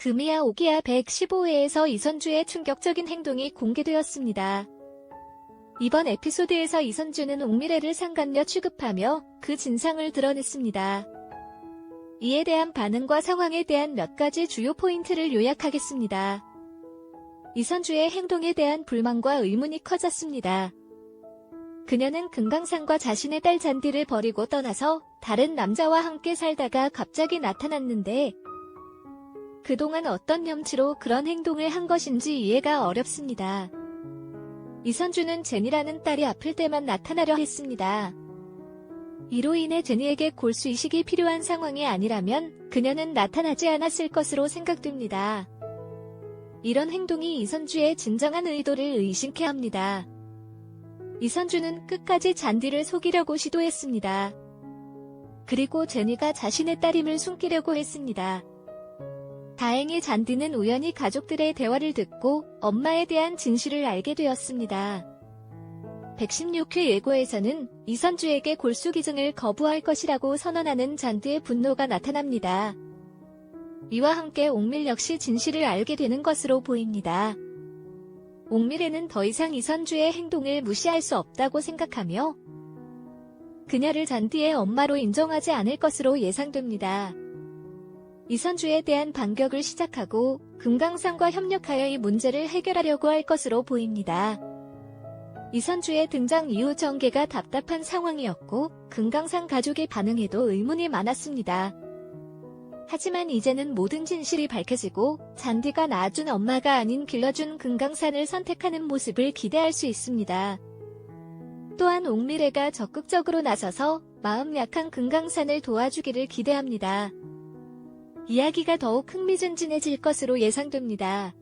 금이야 오기야 115회에서 이선주의 충격적인 행동이 공개되었습니다. 이번 에피소드에서 이선주는 옥미래를 상간녀 취급하며 그 진상을 드러냈습니다. 이에 대한 반응과 상황에 대한 몇 가지 주요 포인트를 요약하겠습니다. 이선주의 행동에 대한 불만과 의문이 커졌습니다. 그녀는 금강산과 자신의 딸 잔디를 버리고 떠나서 다른 남자와 함께 살다가 갑자기 나타났는데 그동안 어떤 염치로 그런 행동을 한 것인지 이해가 어렵습니다. 이선주는 제니라는 딸이 아플 때만 나타나려 했습니다. 이로 인해 제니에게 골수 이식이 필요한 상황이 아니라면 그녀는 나타나지 않았을 것으로 생각됩니다. 이런 행동이 이선주의 진정한 의도를 의심케 합니다. 이선주는 끝까지 잔디를 속이려고 시도했습니다. 그리고 제니가 자신의 딸임을 숨기려고 했습니다. 다행히 잔디는 우연히 가족들의 대화를 듣고 엄마에 대한 진실을 알게 되었습니다. 116회 예고에서는 이선주에게 골수 기증을 거부할 것이라고 선언하는 잔디의 분노가 나타납니다. 이와 함께 옥밀 역시 진실을 알게 되는 것으로 보입니다. 옥밀에는 더 이상 이선주의 행동을 무시할 수 없다고 생각하며 그녀를 잔디의 엄마로 인정하지 않을 것으로 예상됩니다. 이선주에 대한 반격을 시작하고 금강산과 협력하여 이 문제를 해결하려고 할 것으로 보입니다. 이선주의 등장 이후 전개가 답답한 상황이었고 금강산 가족의 반응에도 의문이 많았습니다. 하지만 이제는 모든 진실이 밝혀지고 잔디가 낳아준 엄마가 아닌 길러준 금강산을 선택하는 모습을 기대할 수 있습니다. 또한 옥미래가 적극적으로 나서서 마음 약한 금강산을 도와주기를 기대합니다. 이야기가 더욱 흥미진진해질 것으로 예상됩니다.